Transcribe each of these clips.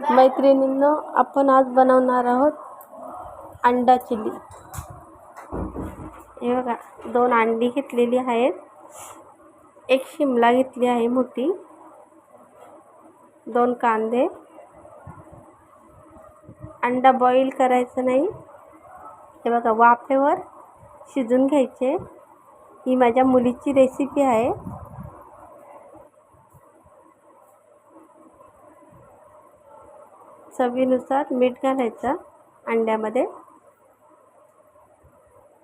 मैत्रिणींनो आपण आज बनवणार आहोत अंडा चिली. हे बघा दोन अंडी घेतलेली आहेत. एक शिमला घेतली आहे मोठी. दोन कांदे. अंडा बॉईल करायचं नाही. हे बघा वाफेवर शिजून घ्यायचे. ही माझ्या मुलीची रेसिपी आहे. चवीनुसार मीठ घालायचं अंड्यामध्ये.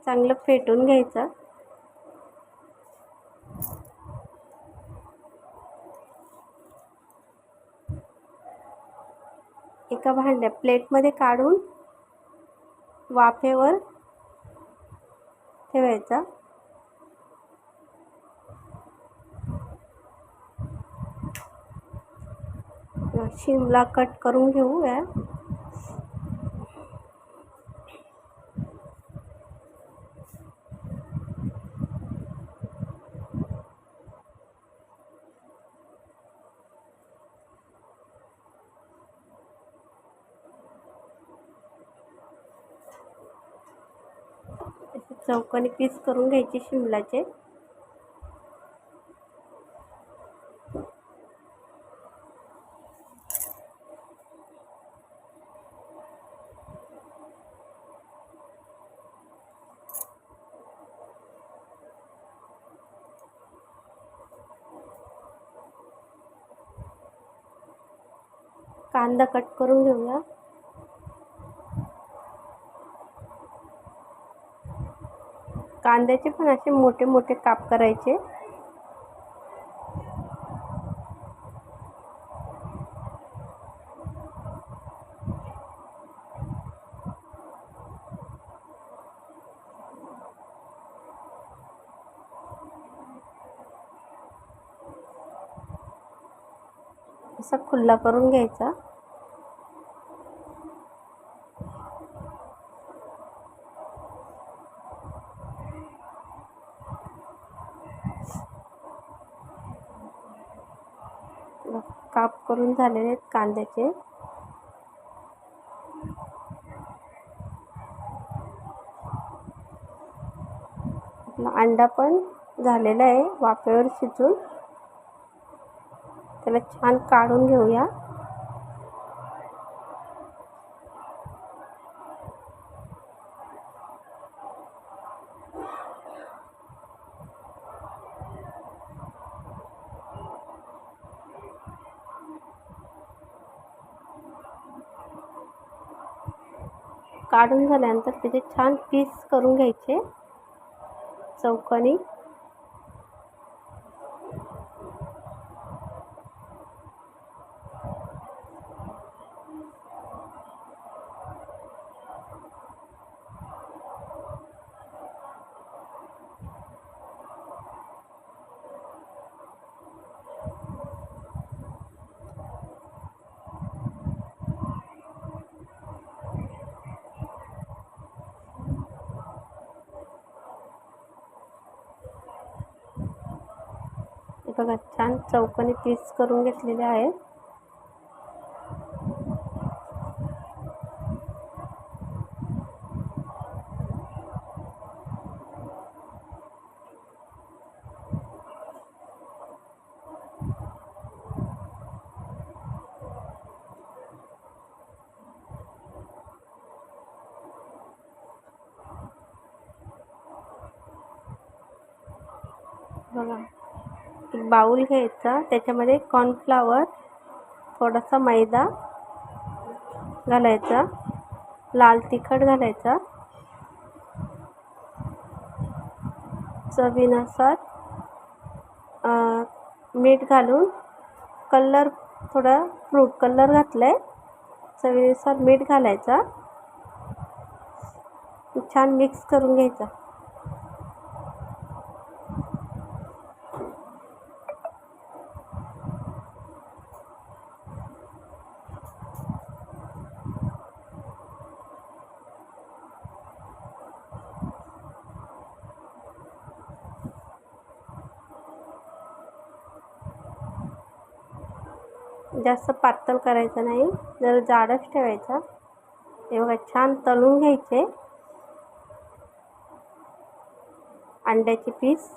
चांगलं फेटून घ्यायचं. एका भांड्या प्लेटमध्ये काढून वाफेवर ठेवायचा. शिमला कट करून घेऊया चौकोनी पीस घ्यायचे शिमलाचे कांदा कट करून घेऊया. कांद्याचे पण असे मोठे मोठे काप करायचे. असा खुल्ला करून घ्यायचा. काप करून झालेले आहेत कांद्याचे. अंडा पण झालेला आहे वाफेवर शिजून. त्याला छान काढून घेऊया. काढून झाल्यानंतर त्याचे छान पीस करून घ्यायचे. चौकनी. बघा छान चौकोनी पीस करून घेतलेले आहेत बघा. एक बाऊल घ्यायचा. त्याच्यामध्ये कॉर्नफ्लावर थोडासा मैदा घालायचा. लाल तिखट घालायचा. चवीनुसार मीठ घालून कलर थोडा फ्रूट कलर घातला आहे चवीनुसार मीठ घालायचा. छान मिक्स करून घ्यायचा. जास्त पातळ करायचं नाही. जरा जाडच ठेवायचा. हे बघा छान तळून घ्यायचे. अंड्याचे पीस.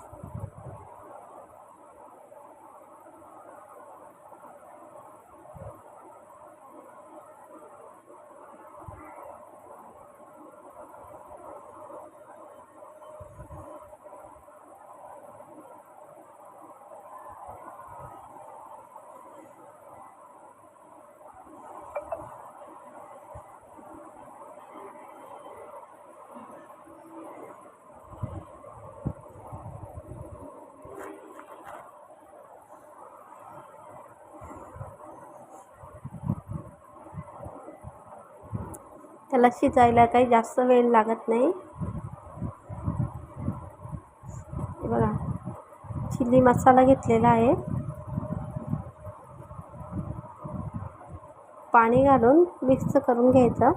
त्याला शिजायला काही जास्त वेळ लागत नाही. बघा चिली मसाला घेतलेला आहे. पाणी घालून मिक्स करून घ्यायचं.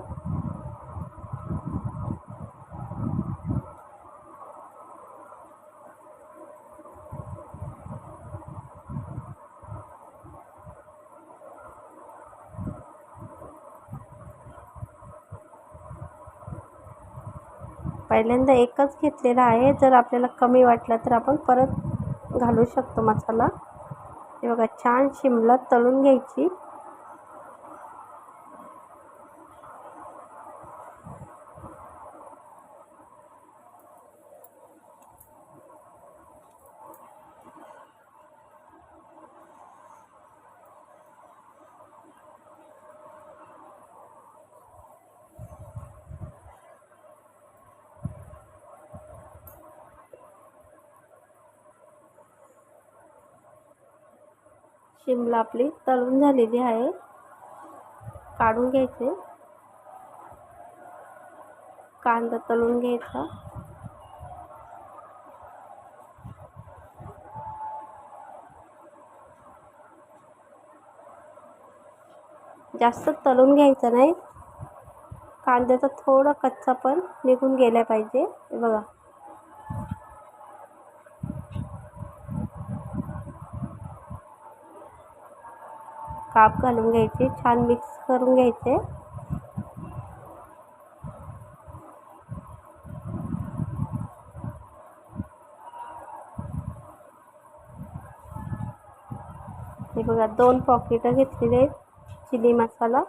पहिल्यांदा एकच घेतलेला आहे. जर आपल्याला कमी वाटला तर आपण परत घालू शकतो मसाला. हे बघा छान शिमला तळून घ्यायची. शिमला आपली तळून झालेली आहे. काढून घ्यायचे. कांदा तळून घ्यायचा. जास्त तळून घ्यायचं नाही. कांद्याचा थोडा कच्चा पण निघून गेला पाहिजे. बघा. काप घालून घ्यायचे छान मिक्स करून घ्यायचे. हे बघा दोन पॉकेटं घेतलेले आहेत चिली मसाला.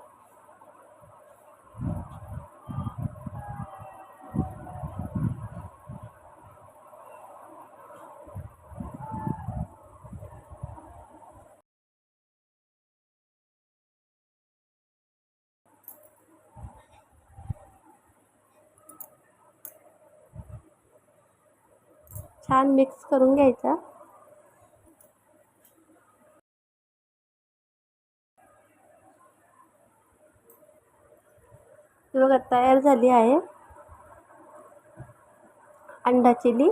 छान मिक्स करून घ्यायचा. बघा तयार झाली आहे अंडा चिली.